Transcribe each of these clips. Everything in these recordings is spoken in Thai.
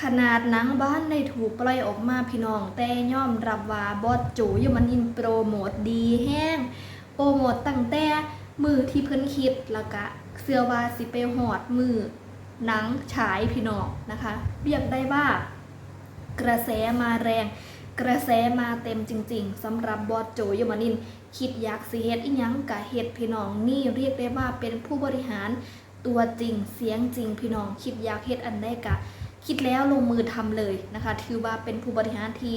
ขนาดหนังบ้านได้ถูกปล่อยออกมาพี่น้อง แต่ย่อมรับว่าบอสโจยมันอินโปรโมทดีแห้งโปรโมทตั้งแต่มือที่เพิ่นคิดแล้วก็เสื้อว่าสิไปหอดมือหนังฉายพี่น้องนะคะ เรียกได้ว่า กระแสมาแรง กระแสมาเต็มจริง ๆสำหรับบอสโจยมานิน คิดอยากสิเฮ็ดอีหยังกะเฮ็ดพี่น้องนี่เรียกได้ว่าเป็นผู้บริหารตัวจริงเสียงจริงพี่น้องคิดอยากเฮ็ดอันใดกะ คิดแล้วลงมือทำเลยนะคะ ถือว่าเป็นผู้บริหารที่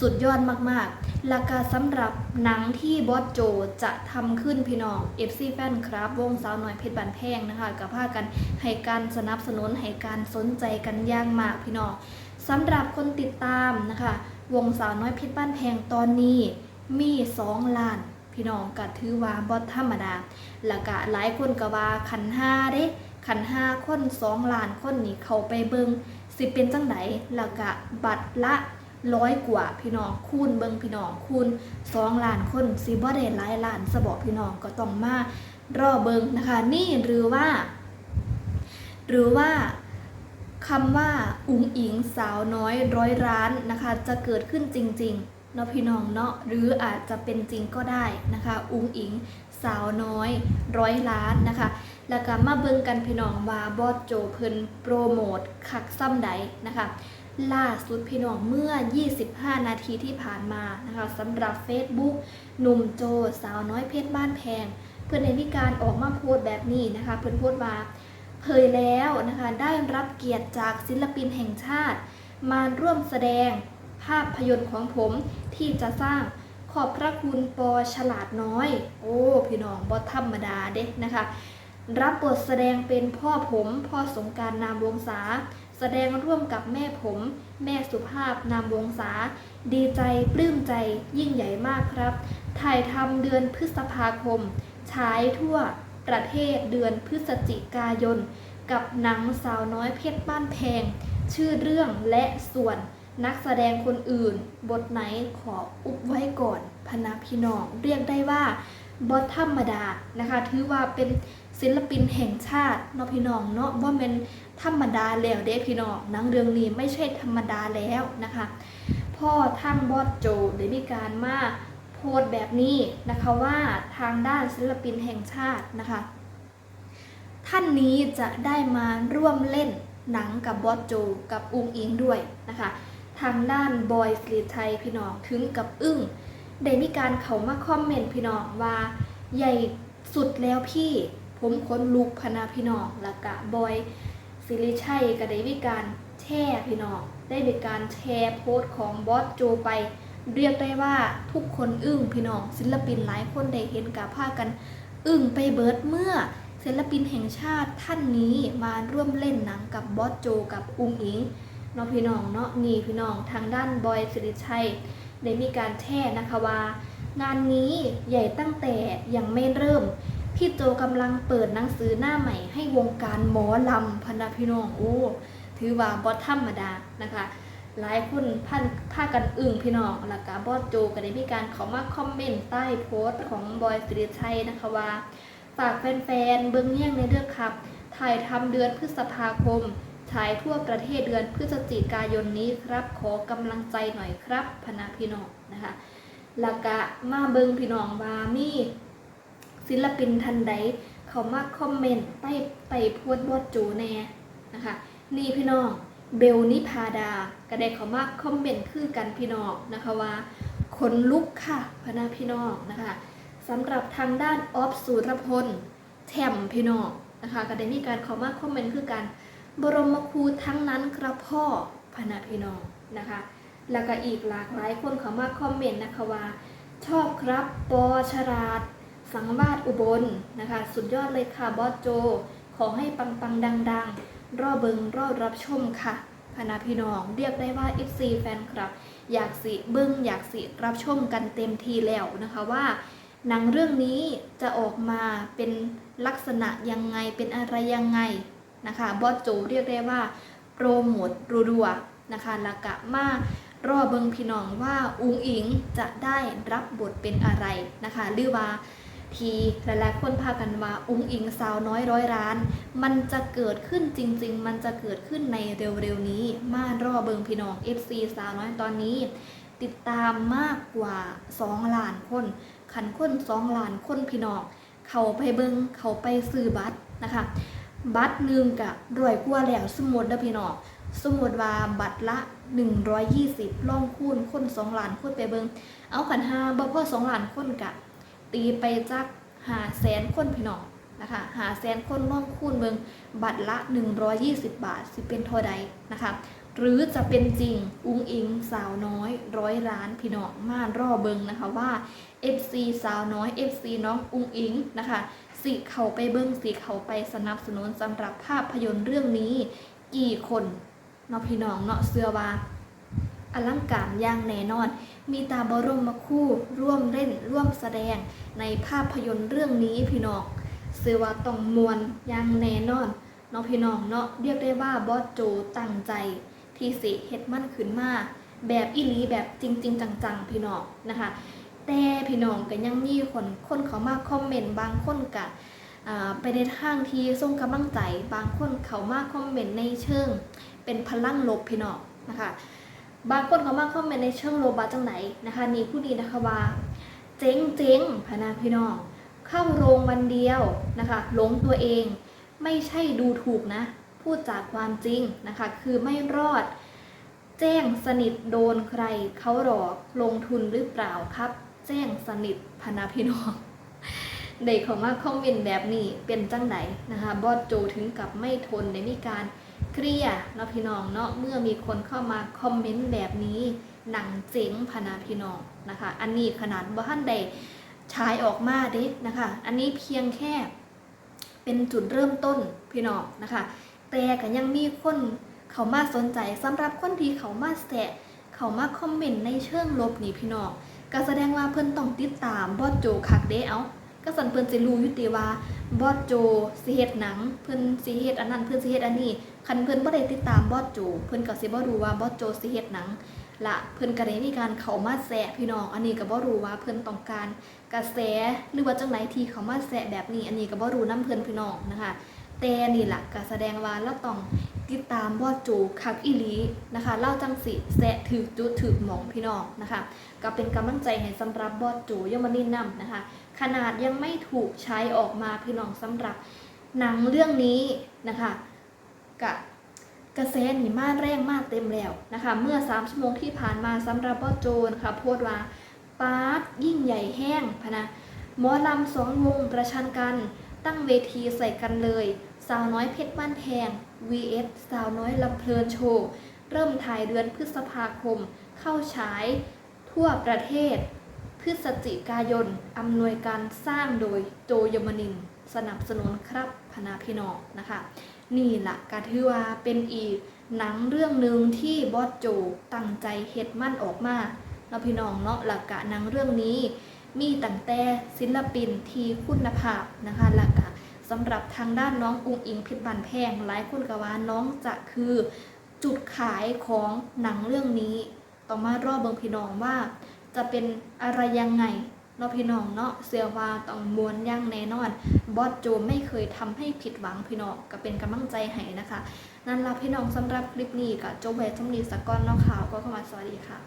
สุดยอดมากๆและก็สำหรับหนังที่บอสโจจะทำขึ้นพี่น้อง FC แฟนครับวงสาวหน่อยเพชรบานแพงนะคะกับพากันให้การสนับสนุนให้การสนใจกันย่างมากพี่น้องสำหรับคนติดตามนะคะ วงสาวน้อยเพชรบ้านแพงตอนนี้มี2ล้าน พี่น้องก็ถือว่าบอสธรรมดาแล้วก็หลายคนก็ว่าขันห้าเด้ ขันห้าคนสองล้านคนนี่เขาไปเบิงสิเป็นจังไดแล้วก็บัตรละร้อยกว่าพี่น้องคูณเบิงพี่น้องคูณสองล้านคนสิบ่ได้หลายล้านสบอพี่น้องก็ต้องมารอเบิงนะคะ นี่หรือว่า หรือว่าคำว่าอุ๋งอิงสาวน้อยร้อยร้านนะคะ จะเกิดขึ้นจริงๆเนาะพี่น้องเนาะหรืออาจจะเป็นจริงก็ได้นะคะ อุ๋งอิง สาวน้อยร้อยล้านนะคะ แล้วก็มาเบิ่งกันพี่น้องว่าบอสโจเพิ่นโปรโมทคักซ้ำใดนะคะ ล่าสุดพี่น้องเมื่อ 25 นาทีที่ผ่านมานะคะสำหรับ Facebook หนุ่มโจสาวน้อยเพชรบ้านแพง เพื่อนในมีการออกมาโพสแบบนี้นะคะ เพื่อนโพสว่าเผยแล้วนะคะได้รับเกียรติจากศิลปินแห่งชาติ มาร่วมแสดงภาพยนตร์ของผมที่จะสร้าง อบพระคุณปอฉลาดน้อย โอ้ พี่น้องบอธรรมดาเด้นะคะ รับบทแสดงเป็นพ่อผมพ่อสงการนามวงศาแสดงร่วมกับแม่ผม แม่สุภาพนามวงศาดีใจปลื้มใจยิ่งใหญ่มากครับ ถ่ายทำเดือนพฤษภาคมฉายทั่วประเทศเดือนพฤศจิกายน กับหนังสาวน้อยเพชรบ้านแพง ชื่อเรื่องและส่วน นักแสดงคนอื่น บทไหนขออุบไว้ก่อนพนาพี่น้อง เรียกได้ว่าบทธรรมดานะคะ ถือว่าเป็นศิลปินแห่งชาติเนาะพี่น้องเนาะว่าเป็นธรรมดาแล้วเด้พี่น้องนังเรื่องนี้ไม่ใช่ธรรมดาแล้วนะคะ พ่อทางบอสโจได้มีการมาโพสต์แบบนี้นะคะว่าทางด้านศิลปินแห่งชาตินะคะ ท่านนี้จะได้มาร่วมเล่นหนังกับบอสโจกับอุงอิงด้วยนะคะ ทางด้านบอยสิริชัยพี่น้องถึงกับอึ้งได้มีการเขามาคอมเมนต์พี่น้องว่าใหญ่สุดแล้วพี่ ผมค้นลุกพนาพี่น้องล้วกะบอยสิริชัยก็ได้มีการแชร์พี่น้องได้มีการแชร์โพสต์ของบอสโจไป เรียกได้ว่าทุกคนอึ้งพี่น้องศิลปินหลายคนได้เห็นกับผ้ากัน อึ้งไปเบิดเมื่อศิลปินแห่งชาติท่านนี้มาร่วมเล่นหนังกับบอสโจกับอุงอิง เนาะพี่น้องเนาะนี่พี่น้องทางด้านบอยสิริชัยได้มีการแช่นะคะว่า งานนี้ใหญ่ตั้งแต่ยังไม่เริ่ม พี่โจกำลังเปิดหนังสือหน้าใหม่ให้วงการหมอลำพนนะพี่น้องโอ้ถือว่าบอสธรรมดานะคะ หลายคนพันพากันอึ้งพี่น้องแล้วก็บอสโจก็ได้มีการเขามาคอมเมนต์ใต้โพสต์ของบอยสิริชัยนะคะว่าฝากแฟนๆเบิ้งเยี่ยงในเรื่องครับ ถ่ายทำเดือนพฤษภาคม ฉายทั่วประเทศเดือนพฤศจิกายนนี้ครับ ขอกำลังใจหน่อยครับพนาพี่น้องนะคะล้วก็มาเบิงพี่น้องว่ามีศิลปินทันใด เขามาคอมเมนต์ใต้ใต้พสต์บอสจูแน่นะคะ นี่พี่น้องเบลนิพาดาก็ได้เขามาคอมเมนต์คือกันพี่น้องนะคะว่าขนลุกค่ะพนาพี่น้องนะคะสำหรับทางด้านออฟสุรพลแชมพี่น้องนะคะก็ได้มีการเขามาคอมเมนต์คือกัน บรมครูทั้งนั้นครับพ่อพนะพี่น้องนะคะ แล้วก็อีกหลากหลายคนเขามาคอมเมนต์นะคะว่า ชอบครับปอชราดสังวาสอุบลนะคะ สุดยอดเลยค่ะบอสโจ ขอให้ปังปังดัง ๆ รอเบิงรอรับชมค่ะพนะพี่น้องเรียกได้ว่า FC แฟนคลับ อยากสิเบิ้งอยากสิรับชมกันเต็มทีแล้วนะคะว่าหนังเรื่องนี้จะออกมาเป็นลักษณะยังไงเป็นอะไรยังไง นะคะบอสโจเรียกได้ว่าโปรโมทรัวๆนะคะล้วก็มารอเบิงพี่น้องว่าอุงอิงจะได้รับบทเป็นอะไรนะคะหรือว่าทีหลายๆคนพากันว่าอุงอิงสาวน้อยร้อยล้าน มันจะเกิดขึ้นจริง ๆ มันจะเกิดขึ้นในเร็วๆนี้ มารอเบิงพี่น้อง FC สาวน้อยตอนนี้ ติดตามมากกว่า 2 ล้านคน ขันคน 2 ล้านคนพี่น้อง เขาไปเบิงเขาไปซื้อบัตรนะคะ บัตรหนึ่งกะรวยกว่าแล้วสมมติเด้อพี่น้องสมมติว่าบัตรละ 120ล่องคูณคน2ล้านคนไปเบิงเอาขันห้าบ่พอ2ล้านคนกะตีไปจักหาแสนคนพี่น้องนะคะหาแสนคนล่องคูณเบิงบัตรละ 120 บาทสิเป็นเท่าใดนะคะหรือจะเป็นจริงอุ้งอิงสาวน้อยร้อยล้านพี่น้องมารอเบิงนะคะว่า FC สาวน้อย FC น้องอุ้งอิงนะคะ สิเขาไปเบิ้งสิเขาไปสนับสนุนสำหรับภาพยนตร์เรื่องนี้ กี่คนเนาะพี่น้องเนาะเสื้อว่าอลังการอย่างแน่นอน มีตาบรมมาคู่ร่วมเล่นร่วมแสดงในภาพยนตร์เรื่องนี้พี่น้องเสื้อว่าต้องมวนอย่างแน่นอนเนาะพี่น้องเนาะเรียกได้ว่าบอสโจตั้งใจ ที่สิเฮ็ดมันขึ้นมาแบบอีลีแบบจริง ๆ จังๆ พี่น้องนะคะ แต่พี่น้องก็ยังมีคนคนเขามาคอมเมนต์บางคนกะไปในทางที่ส่งกำลังใจ บางคนเขามาคอมเมนต์ในเชิง เป็นพลังลบพี่น้องนะคะบางคนเขามาคอมเมนต์ในเชิงลบว่าจังไหนนะคะนี่ผู้นีนะคะว่าเจ๊งเจ๊งพนาพี่น้องเข้าโรงวันเดียวนะคะหลงตัวเองไม่ใช่ดูถูกนะ พูดจากความจริงนะคะ คือไม่รอด แจ้งสนิทโดนใครเขาหลอกลงทุนหรือเปล่าครับ แจ้งสนิทพนาพี่น้องเด็กของมาคอมเมนต์แบบนี้เป็นจังไดนะคะบอสโจถึงกับไม่ทนในมีการเคลียร์เนะพี่น้องเนาะเมื่อมีคนเข้ามาคอมเมนต์แบบนี้หนังเจ๋งพนาพี่น้องนะคะ อันนี้ขนาดบ้านใดใช้ออกมาเด็นะคะ อันนี้เพียงแค่เป็นจุดเริ่มต้นพี่น้องนะคะ แต่ก็ยังมีคนเขามาสนใจสำหรับคนที่เขามาแสะเขามาคอมเมนต์ในเชิงลบนี่พี่น้อง ก็แสดงว่าเพิ่นต้องติดตามบอสโจคักเด้เอาก็สันเพิ่นสิรู้อยู่ติว่าบอสโจสิเฮ็ดหนัง เพิ่นสิเฮ็ดอันนั้นเพิ่นสิเฮ็ดอันนี้คันเพิ่นบ่ได้ติดตามบอสโจ เพิ่นก็สิบ่รู้ว่าบอสโจสิเฮ็ดหนังละเพิ่นก็ได้มีการเข้ามาแซะพี่น้อง อันนี้ก็บ่รู้ว่าเพิ่นต้องการกระแสหรือว่าจังไหนที่เขามาแซะแบบนี้ อันนี้ก็บ่รู้นํเพิ่นพี่น้องนะคะ แต่นี่แหละก็แสดงว่าเราต้องติดตามบอสโจคักอีลีนะคะเล่าจังสิแสะถือจุดถือหมองพี่น้องนะคะ ก็เป็นกำลังใจให้สำหรับบอสโจยมานินนำนะคะ ขนาดยังไม่ถูกใช้ออกมาพี่น้องสำหรับหนังเรื่องนี้นะคะกะกระแสหนีมาแรงมากเต็มแล้วนะคะ เมื่อ 3 ชั่วโมงที่ผ่านมาสำหรับบอสโจนะคะโพดว่าปาร์ตยิ่งใหญ่แห้งพนะหมอลำสองวงประชันกันตั้งเวทีใส่กันเลย สาวน้อยเพชรบ้านแพง vs สาวน้อยลำเพลินโชว์ เริ่มถ่ายเดือนพฤษภาคม เข้าฉาย ทั่วประเทศ พฤศจิกายนอำนวยการสร้างโดยโจยมนิน สนับสนุนครับพนาพี่น้องนะคะ นี่ละก็ถือว่าเป็นอีกหนังเรื่องหนึ่งที่บอสโจตั้งใจเฮ็ดมั่นออกมาเราะพี่น้องเนาะหลักกะหนังเรื่องนี้ มีตั้งแต่ศิลปินที่คุณภาพนะคะหลักกะ สำหรับทางด้านน้องอุงอิงพชรบานแพงหลายคนกว่าน้องจะคือจุดขายของหนังเรื่องนี้ต้อมารอบเบิงพี่น้องว่า จะเป็นอะไรยังไงเนาะพี่น้องเนาะเสือว่าต้องมวนย่างแน่นอน บอสโจไม่เคยทำให้ผิดหวังพี่น้องก็เป็นกำลังใจให้นะคะ นั่นละพี่น้องสำหรับคลิปนี้ก็จบไว้จำนีสกก้อนเนาะข่าวก็เข้ามาสวัสดีค่ะ